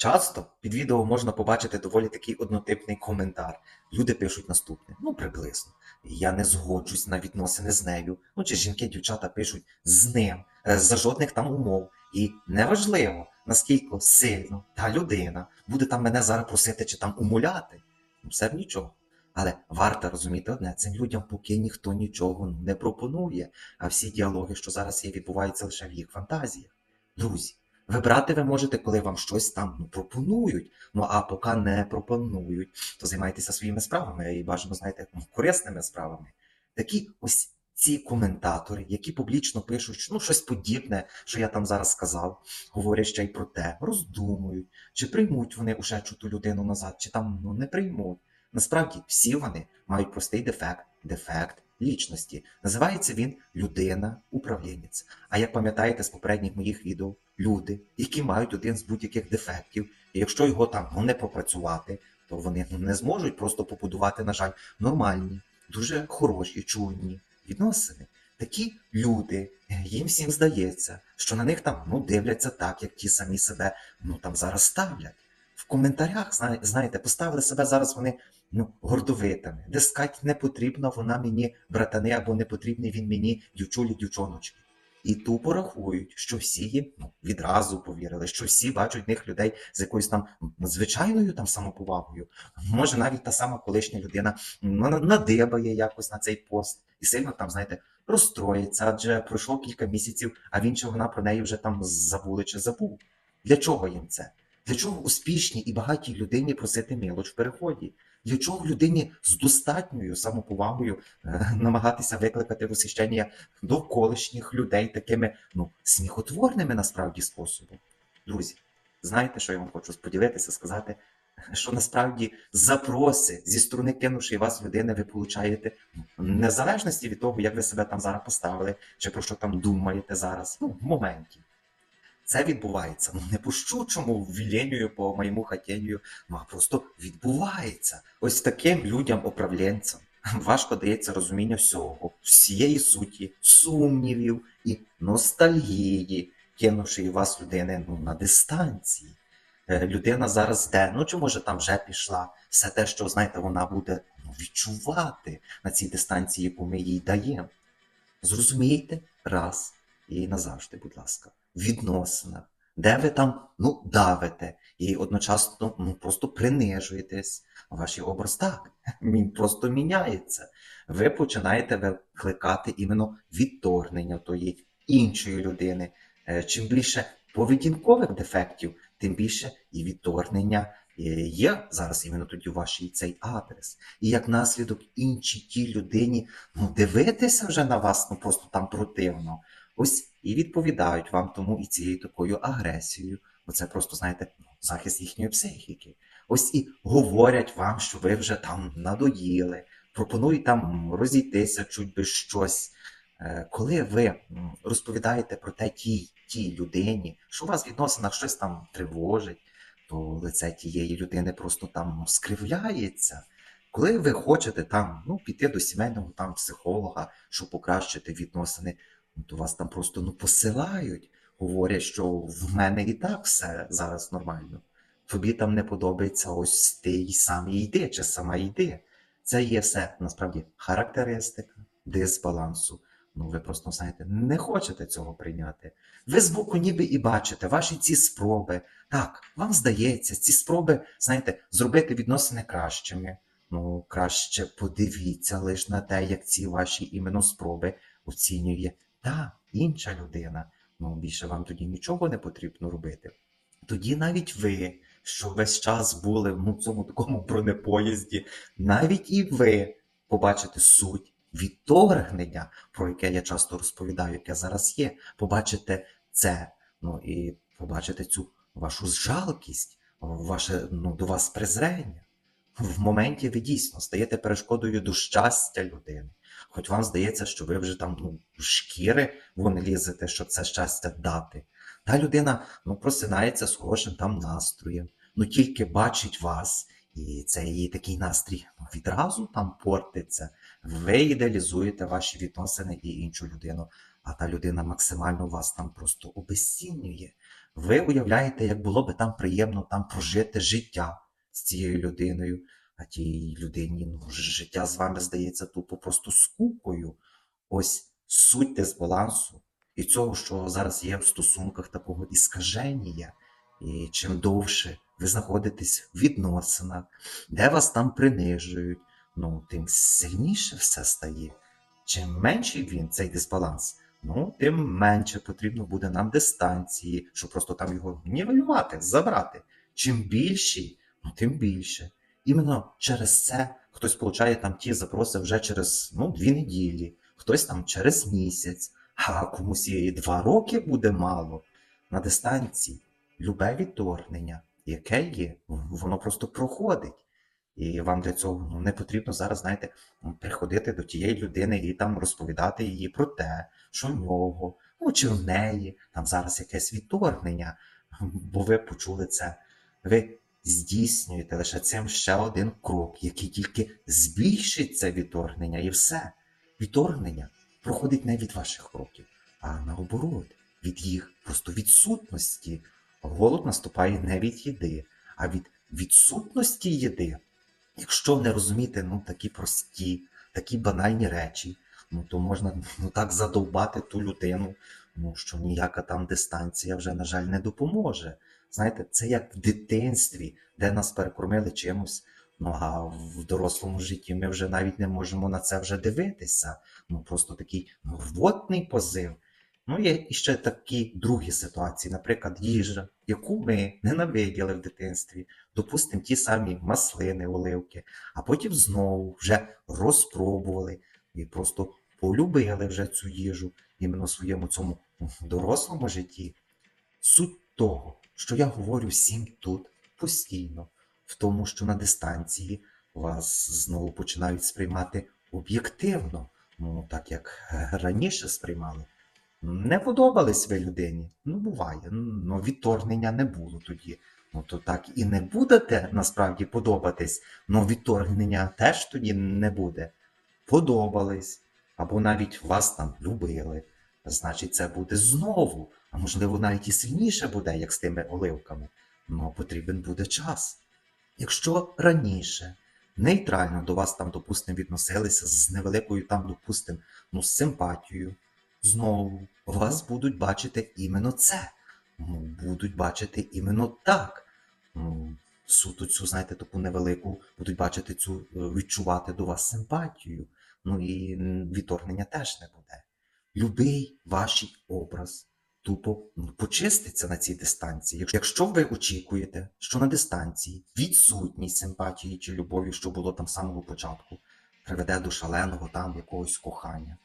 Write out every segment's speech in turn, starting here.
Часто під відео можна побачити доволі такий однотипний коментар. Люди пишуть наступне: ну приблизно. Я не згоджусь на відносини з нею. Ну чи жінки, дівчата пишуть з ним, е, за жодних там умов. І неважливо, наскільки сильно та людина буде там мене зараз просити чи там умуляти. Ну, все б нічого. Але варто розуміти одне, цим людям поки ніхто нічого ну, не пропонує, а всі діалоги, що зараз є, відбуваються лише в їх фантазіях. Друзі, вибрати ви можете, коли вам щось там ну, пропонують. Ну а поки не пропонують, то займайтеся своїми справами і бажано, знаєте, ну, корисними справами. Такі ось ці коментатори, які публічно пишуть що, ну, щось подібне, що я там зараз сказав, говорять ще й про те, роздумують, чи приймуть вони уже чуту людину назад, чи там ну, не приймуть. Насправді всі вони мають простий дефект, дефект лічності. Називається він людина-управлінець. А як пам'ятаєте з попередніх моїх відео, люди, які мають один з будь-яких дефектів, і якщо його там ну, не пропрацювати, то вони ну, не зможуть просто побудувати, на жаль, нормальні, дуже хороші, чуйні відносини. Такі люди, їм всім здається, що на них там ну, дивляться так, як ті самі себе ну, там зараз ставлять. В коментарях, знаєте, поставили себе зараз вони ну, гордовитими. Де скать не потрібна вона мені, братани, або не потрібний він мені, дівчулі, дівчоночки. І тупо рахують, що всі їм ну, відразу повірили, що всі бачать в них людей з якоюсь там звичайною там самоповагою. Може, навіть та сама колишня людина на- надибає якось на цей пост і сильно там, знаєте, розстроїться, адже пройшло кілька місяців, а він чи вона про неї вже там забули чи забув. Для чого їм це? Для чого успішній і багатій людині просити милоч в переході? Для чого людині з достатньою самоповагою е, намагатися викликати восхищення довколишніх людей такими ну, сміхотворними насправді способом? Друзі, знаєте, що я вам хочу поділитися, сказати, що насправді запроси зі сторони кинувши вас людини, ви получаєте ну, незалежності від того, як ви себе там зараз поставили, чи про що там думаєте зараз, ну, в моменті. Це відбувається ну не по щучому віленню, по моєму хотінню, ну а просто відбувається. Ось таким людям, управлінцям, важко дається розуміння всього, всієї суті, сумнівів і ностальгії, кинувши вас людини ну, на дистанції. Е, Людина зараз де, ну чи може там вже пішла, все те, що знаєте, вона буде ну, відчувати на цій дистанції, яку ми їй даємо. Зрозумійте раз і назавжди, будь ласка, відносинах, де ви там ну, давите і одночасно ну, просто принижуєтесь. Ваш образ так, він просто міняється. Ви починаєте викликати іменно відторгнення тої іншої людини. Е, Чим більше поведінкових дефектів, тим більше і відторгнення е, є зараз іменно тоді у вашій цей адрес. І як наслідок іншій тій людині ну, дивитися вже на вас, ну просто там противно. Ось і відповідають вам тому і цією такою агресією, бо це просто, знаєте, захист їхньої психіки. Ось і говорять вам, що ви вже там надоїли, пропонують там розійтися чуть би щось. Е, Коли ви розповідаєте про те тій, тій людині, що у вас в відносинах щось там тривожить, то лице тієї людини просто там скривляється. Коли ви хочете там ну, піти до сімейного там психолога, щоб покращити відносини, то вас там просто ну, посилають, говорять, що в мене і так все зараз нормально. Тобі там не подобається, ось ти й сам йди, чи сама йди. Це є все насправді характеристика дисбалансу. Ну, ви просто знаєте, не хочете цього прийняти. Ви збоку ніби і бачите ваші ці спроби. Так, вам здається, ці спроби, знаєте, зробити відносини кращими. Ну, краще подивіться лише на те, як ці ваші іменно спроби оцінює та інша людина. Ну, більше вам тоді нічого не потрібно робити. Тоді навіть ви, що весь час були ну, в цьому такому бронепоїзді, навіть і ви побачите суть відторгнення, про яке я часто розповідаю, яке зараз є. Побачите це, ну і побачите цю вашу жалкість, ваше ну, до вас презрення. В моменті ви дійсно стаєте перешкодою до щастя людини. Хоч вам здається, що ви вже там ну, шкіри вон лізете, щоб це щастя дати. Та людина ну, просинається з хорошим там настроєм, ну тільки бачить вас, і це її такий настрій ну, відразу там портиться. Ви ідеалізуєте ваші відносини і іншу людину, а та людина максимально вас там просто обезцінює. Ви уявляєте, як було би там приємно там прожити життя з цією людиною, а тій людині ну, життя з вами здається тупо просто скукою. Ось суть дисбалансу і цього, що зараз є в стосунках такого іскаження. І чим довше ви знаходитесь в відносинах, де вас там принижують, ну тим сильніше все стає. Чим менший він, цей дисбаланс, ну тим менше потрібно буде нам дистанції, щоб просто там його нівелювати, забрати. Чим більший, ну тим більше. Іменно через це хтось получає там ті запроси вже через ну, дві неділі, хтось там через місяць, а комусь і два роки буде мало на дистанції. Любе відторгнення, яке є, воно просто проходить. І вам для цього ну, не потрібно зараз, знаєте, приходити до тієї людини і там розповідати їй про те, що в нього, ну чи в неї там зараз якесь відторгнення, бо ви почули це. Ви здійснюєте лише цим ще один крок, який тільки збільшить це відторгнення, і все. Відторгнення проходить не від ваших кроків, а наоборот, від їх просто відсутності. Голод наступає не від їди, а від відсутності їди. Якщо не розуміти ну, такі прості, такі банальні речі, ну, то можна ну, так задовбати ту людину, ну, що ніяка там дистанція вже, на жаль, не допоможе. Знаєте, це як в дитинстві, де нас перекормили чимось. Ну а в дорослому житті ми вже навіть не можемо на це вже дивитися. Ну просто такий рвотний позив. Ну, є іще такі другі ситуації, наприклад, їжа, яку ми ненавиділи в дитинстві, допустимо, ті самі маслини, оливки, а потім знову вже розпробували і просто полюбили вже цю їжу іменно в своєму цьому дорослому житті. Суть того, що я говорю всім тут постійно, в тому, що на дистанції вас знову починають сприймати об'єктивно, ну так як е, раніше сприймали. Не подобались ви людині. Ну, буває. Ну, відторгнення не було тоді. Ну, то так і не будете насправді подобатись, ну відторгнення теж тоді не буде. Подобались, або навіть вас там любили. Значить, це буде знову, а можливо, навіть і сильніше буде, як з тими оливками. Ну, потрібен буде час. Якщо раніше нейтрально до вас там, допустимо, відносилися з невеликою там, допустимо, ну, симпатією, знову вас будуть бачити іменно це. Ну, будуть бачити іменно так. Ну, суто цю, знаєте, таку невелику, будуть бачити цю, е, відчувати до вас симпатію. Ну і відторгнення теж не буде. Любий ваш образ тупо ну, почиститься на цій дистанції. Якщо- ви очікуєте, що на дистанції відсутність симпатії чи любові, що було там з самого початку, приведе до шаленого там якогось кохання.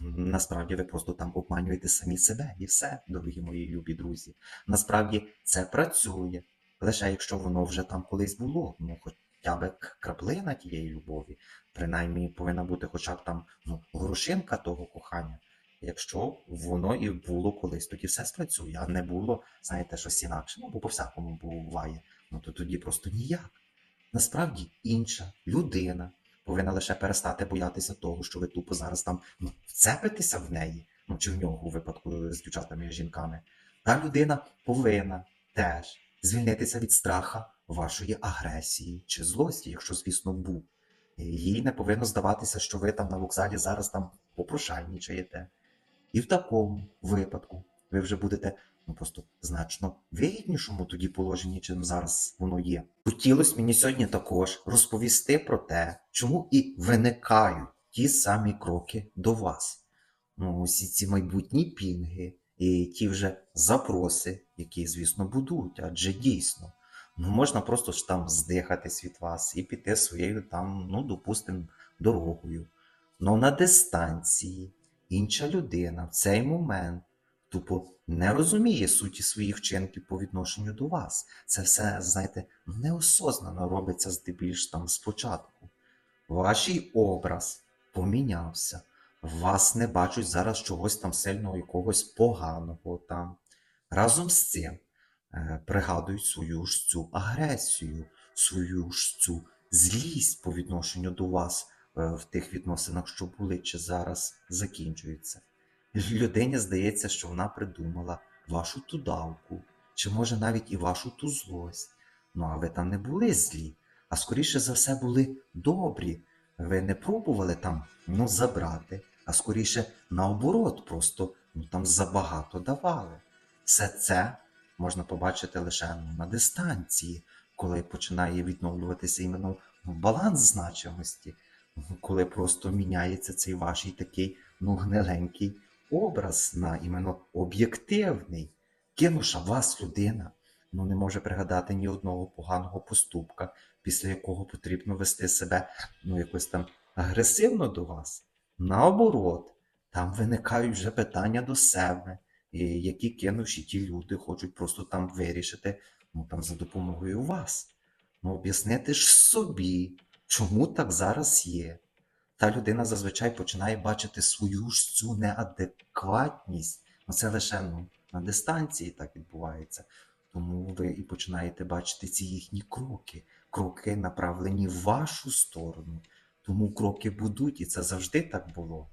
Насправді ви просто там обманюєте самі себе і все, дорогі мої любі друзі. Насправді це працює. Лише якщо воно вже там колись було, ну хоча б краплина тієї любові, принаймні повинна бути хоча б там ну, горошинка того кохання. Якщо воно і було колись, тоді все спрацює, а не було, знаєте, щось інакше. Ну, бо по-всякому буває. Ну то тоді просто ніяк. Насправді інша людина повинна лише перестати боятися того, що ви тупо зараз там ну, вцепитеся в неї, ну чи в нього у випадку з дівчатами і жінками. Та людина повинна теж звільнитися від страха вашої агресії чи злості, якщо, звісно, був. Їй не повинно здаватися, що ви там на вокзалі зараз там попрошайнічаєте. І в такому випадку ви вже будете ну просто значно вигіднішому тоді положенні, чим зараз воно є. Хотілося мені сьогодні також розповісти про те, чому і виникають ті самі кроки до вас. Ну, усі ці майбутні пінги і ті вже запроси, які, звісно, будуть, адже дійсно. Ну, можна просто ж там здихатись від вас і піти своєю там, ну, допустим, дорогою. Но на дистанції інша людина в цей момент тупо не розуміє суті своїх вчинків по відношенню до вас. Це все, знаєте, неосознано робиться здебільш там спочатку. Ваш образ помінявся. Вас не бачать зараз чогось там сильного, якогось поганого там. Разом з цим е, пригадують свою ж цю агресію, свою ж цю злість по відношенню до вас в тих відносинах, що були чи зараз закінчуються. Людині здається, що вона придумала вашу тудавку, чи може навіть і вашу ту злость. Ну, а ви там не були злі, а скоріше за все були добрі. Ви не пробували там ну, забрати, а скоріше наоборот, просто ну, там забагато давали. Все це можна побачити лише ну, на дистанції, коли починає відновлюватися іменно ну, баланс значимості, коли просто міняється цей ваш такий ну, гниленький образ на іменно об'єктивний. Кинувша вас людина, ну не може пригадати ні одного поганого поступка, після якого потрібно вести себе ну, якось там агресивно до вас. Наоборот, там виникають вже питання до себе, які кинувші ті люди хочуть просто там вирішити ну, там, за допомогою вас. Ну, об'яснити ж собі, чому так зараз є. Та людина зазвичай починає бачити свою ж цю неадекватність. Ну, це лише ну, на дистанції так відбувається. Тому ви і починаєте бачити ці їхні кроки, кроки направлені в вашу сторону. Тому кроки будуть, і це завжди так було.